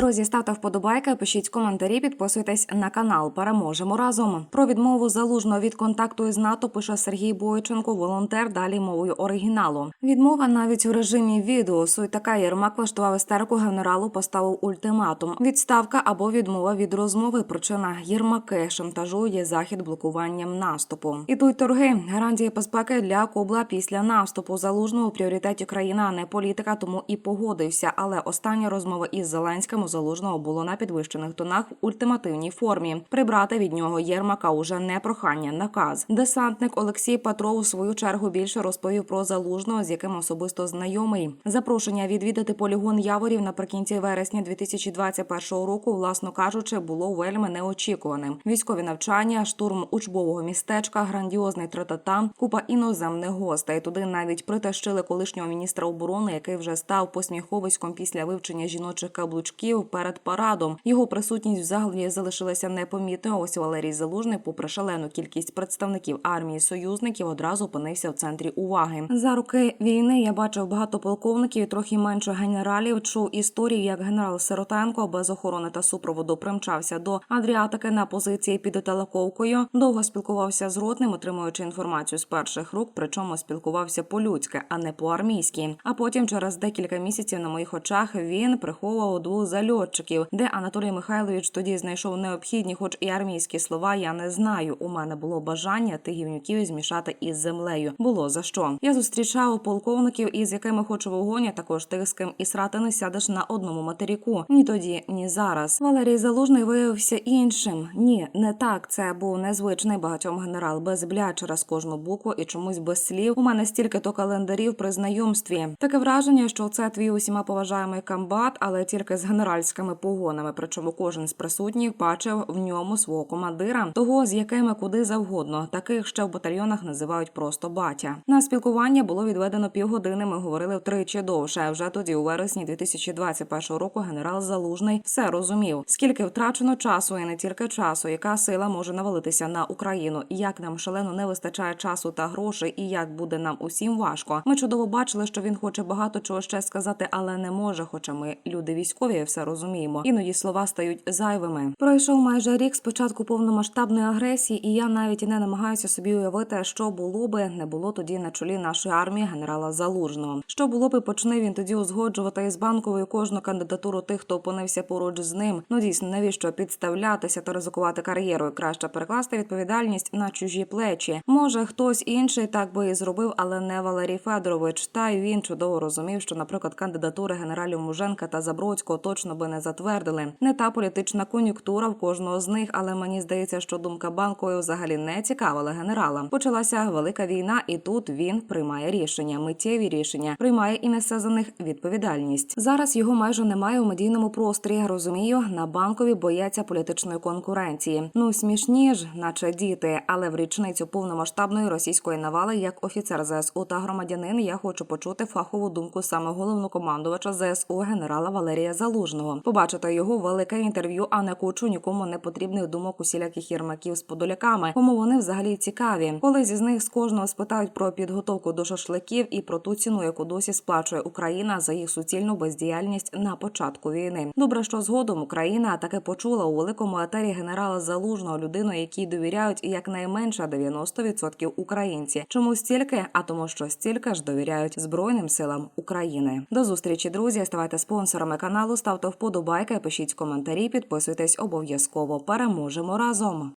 Друзі, ставте вподобайки, пишіть коментарі, підписуйтесь на канал. Переможемо разом. Про відмову залужного від контакту із НАТО пише Сергій Бойченко, волонтер. Далі мовою оригіналу. Відмова навіть у режимі відео. Суть така Єрмак влаштував істерику генералу, поставив ультиматум: відставка або відмова від розмови. Причина Єрмаки шантажує захід блокуванням наступу. Ідуть торги. Гарантії безпеки для Кобла після наступу. Залужного у пріоритеті країна, а не політика, тому і погодився. Але остання розмова із Зеленським залужного було на підвищених тонах в ультимативній формі. Прибрати від нього Єрмака уже не прохання, наказ. Десантник Олексій Патров у свою чергу більше розповів про залужного, з яким особисто знайомий. Запрошення відвідати полігон Яворів наприкінці вересня 2021 року, власно кажучи, було вельми неочікуваним. Військові навчання, штурм учбового містечка, грандіозний тратата, купа іноземних гостей. Туди навіть притащили колишнього міністра оборони, який вже став посміховиськом після вивчення жіночих каблучків перед парадом. Його присутність взагалі залишилася непомітною. Ось Валерій Залужний, попри шалену кількість представників армії союзників, одразу опинився в центрі уваги. За роки війни я бачив багато полковників, трохи менше генералів. Чув історії, як генерал Сиротенко без охорони та супроводу примчався до Адріатики на позиції під Талаковкою. Довго спілкувався з ротним, отримуючи інформацію з перших рук. Причому спілкувався по-людськи, а не по-армійськи. А потім, через декілька місяців на моїх очах, він приховував двох зальотчиків, де Анатолій Михайлович тоді знайшов необхідні, хоч і армійські слова. Я не знаю. У мене було бажання тих гівнюків змішати із землею. Було за що. Я зустрічав полковників, із якими хочу вогонь, а також тих, з ким і срати не сядеш на одному материку. Ні тоді, ні зараз. Валерій Залужний виявився іншим. Ні, не так. Це був незвичний багатьом генерал без бля через кожну букву і чомусь без слів. У мене стільки то календарів при знайомстві. Таке враження, що це твій усіма поважаємий комбат, але тільки з генеральськими погонами. Причому кожен з присутніх бачив в ньому свого командира, того з якими куди завгодно. Таких ще в батальйонах називають просто батя. На спілкування було відведено півгодини. Ми говорили втричі довше. Вже тоді, у вересні 2021 року, генерал Залужний все розумів, скільки втрачено часу, і не тільки часу, яка сила може навалитися на Україну, і як нам шалено не вистачає часу та грошей, і як буде нам усім важко. Ми чудово бачили, що він хоче багато чого ще сказати, але не може. Хоча ми люди військові, все розуміємо. Іноді слова стають зайвими. Пройшов майже рік з початку повномасштабної агресії, і я навіть і не намагаюся собі уявити, що було би не було тоді на чолі нашої армії генерала Залужного. Що було би, почне він тоді узгоджувати із банковою кожну кандидатуру тих, хто опинився поруч з ним. Ну дійсно, навіщо підставлятися та ризикувати кар'єрою? Краще перекласти відповідальність на чужі плечі. Може, хтось інший так би і зробив, але не Валерій Федорович. Та й він чудово розумів, що, наприклад, кандидатури генералів Муженка та Забродського точно би не затвердили. Не та політична кон'юнктура в кожного з них, але мені здається, що думка банкової взагалі не цікавила генерала. Почалася велика війна, і тут він приймає рішення, миттєві рішення, приймає і несе за них відповідальність. Зараз його майже немає у медійному просторі. Розумію, на банкові бояться політичної конкуренції. Ну смішні ж, наче діти, але в річницю повномасштабної російської навали, як офіцер ЗСУ та громадянин, я хочу почути фахову думку саме головнокомандувача ЗСУ генерала Валерія Залужного. Побачити його велике інтерв'ю, а не кучу нікому не потрібних думок усіляких єрмаків з подоляками. Кому вони взагалі цікаві, коли з них з кожного спитають про підготовку до шашликів і про ту ціну, яку досі сплачує Україна за їх суцільну бездіяльність на початку війни. Добре, що згодом Україна таке почула у великому етері генерала Залужного, людину, якій довіряють якнайменше 90% українці. Чому стільки? А тому, що стільки ж довіряють Збройним силам України. До зустрічі, друзі. Ставайте спонсорами каналу, ставте вподобайки, пишіть коментарі, підписуйтесь обов'язково. Переможемо разом.